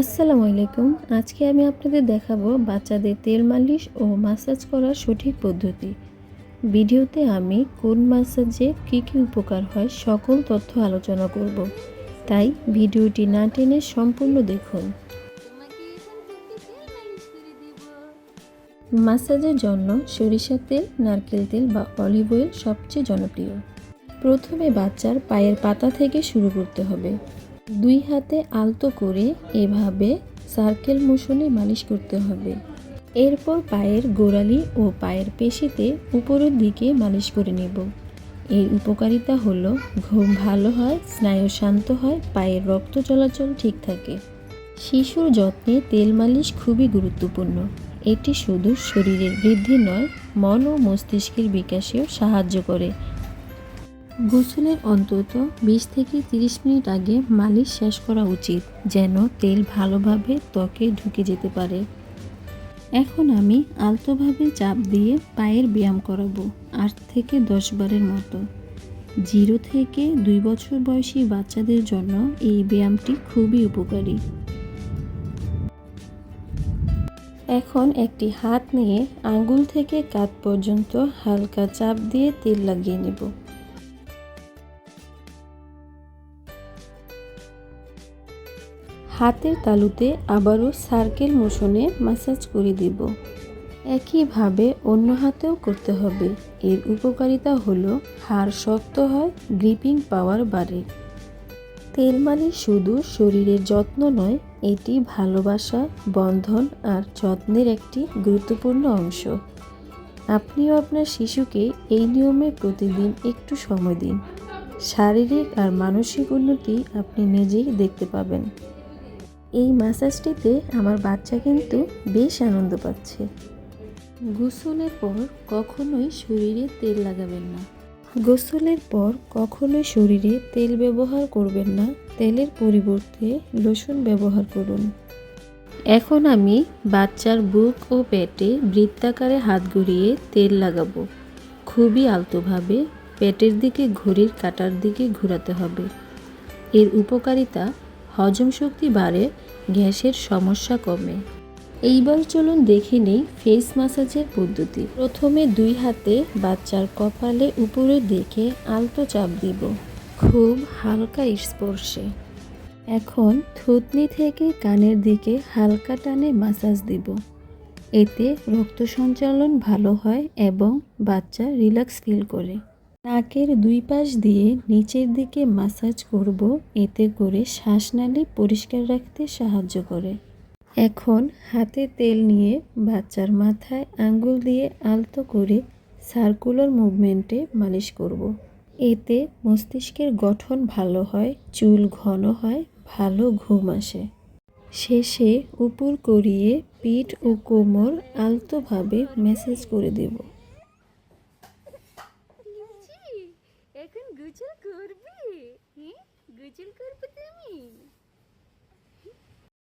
আসসালামু আলাইকুম। আজকে আমি আপনাদের দেখাবো বাচ্চাদের তেল মালিশ ও মাসাজ করার সঠিক পদ্ধতি। ভিডিওতে আমি কোন মাসাজে কি কি উপকার হয় সকল তথ্য আলোচনা করব। তাই ভিডিওটি না টেনে সম্পূর্ণ দেখুন। মাসাজের জন্য সরিষা তেল, নারকেল তেল বা অলিভ অয়েল সবচেয়ে জনপ্রিয়। প্রথমে বাচ্চার পায়ের পাতা থেকে শুরু করতে হবে। দুই হাতে আলতো করে এভাবে সার্কেল মোশনে মালিশ করতে হবে। এরপর পায়ের গোড়ালি ও পায়ের পেশিতে উপরের দিকে মালিশ করে নেব। এর উপকারিতা হলো, ঘুম ভালো হয়, স্নায়ু শান্ত হয়, পায়ের রক্ত চলাচল ঠিক থাকে। শিশুর যত্নে তেল মালিশ খুবই গুরুত্বপূর্ণ। এটি শুধু শরীরের বৃদ্ধি নয়, মন ও মস্তিষ্কের বিকাশেও সাহায্য করে। গোসলের অন্তত বিশ থেকে তিরিশ মিনিট আগে মালিশ শেষ করা উচিত, যেন তেল ভালোভাবে ত্বকে ঢুকে যেতে পারে। এখন আমি আলতোভাবে চাপ দিয়ে পায়ের ব্যায়াম করাবো আট থেকে দশ বারের মতো। জিরো থেকে দুই বছর বয়সী বাচ্চাদের জন্য এই ব্যায়ামটি খুবই উপকারী। এখন একটি হাত নিয়ে আঙ্গুল থেকে কাত পর্যন্ত হালকা চাপ দিয়ে তেল লাগিয়ে নেব। হাতের তালুতে আবারও সার্কেল মোশনে মাসাজ করে দেব। একইভাবে অন্য হাতেও করতে হবে। এর উপকারিতা হলো হাড় শক্ত হয়, গ্রিপিং পাওয়ার বাড়ে। তেল মালিশ শুধু শরীরের যত্ন নয়, এটি ভালোবাসা, বন্ধন আর যত্নের একটি গুরুত্বপূর্ণ অংশ। আপনিও আপনার শিশুকে এই নিয়মে প্রতিদিন একটু সময় দিন। শারীরিক আর মানসিক উন্নতি আপনি নিজেই দেখতে পাবেন। এই ম্যাসাজটিতে আমার বাচ্চা কিন্তু বেশ আনন্দ পাচ্ছে। গোসলের পর কখনোই শরীরে তেল লাগাবেন না। গোসলের পর কখনোই শরীরে তেল ব্যবহার করবেন না। তেলের পরিবর্তে লোশন ব্যবহার করুন। এখন আমি বাচ্চার বুক ও পেটে বৃত্তাকারে হাত ঘুরিয়ে তেল লাগাবো। খুবই আলতোভাবে পেটের দিকে ঘড়ির কাটার দিকে ঘোরাতে হবে। এর উপকারিতা হজম শক্তি বাড়ে, গ্যাসের সমস্যা কমে। এইবার চলুন দেখে নেই ফেস মাসাজের পদ্ধতি। প্রথমে দুই হাতে বাচ্চার কপালে উপরে দেখে আলতো চাপ দিব। খুব হালকা স্পর্শে। এখন থুতনি থেকে কানের দিকে হালকা টানে মাসাজ দিব। এতে রক্ত সঞ্চালন ভালো হয় এবং বাচ্চা রিল্যাক্স ফিল করে। নাকের দুই পাশ দিয়ে নিচের দিকে মাসাজ করব, এতে করে শ্বাসনালী পরিষ্কার রাখতে সাহায্য করে। এখন হাতে তেল নিয়ে বাচ্চার মাথায় আঙ্গুল দিয়ে আলতো করে সার্কুলার মুভমেন্টে মালিশ করব। এতে মস্তিষ্কের গঠন ভালো হয়, চুল ঘন হয়, ভালো ঘুম আসে। শেষে উপর করিয়ে পিঠ ও কোমর আলতোভাবে ম্যাসেজ করে দেব। লিচি এখন গোসল করবে হ্যাঁ গোসল করবে তুমি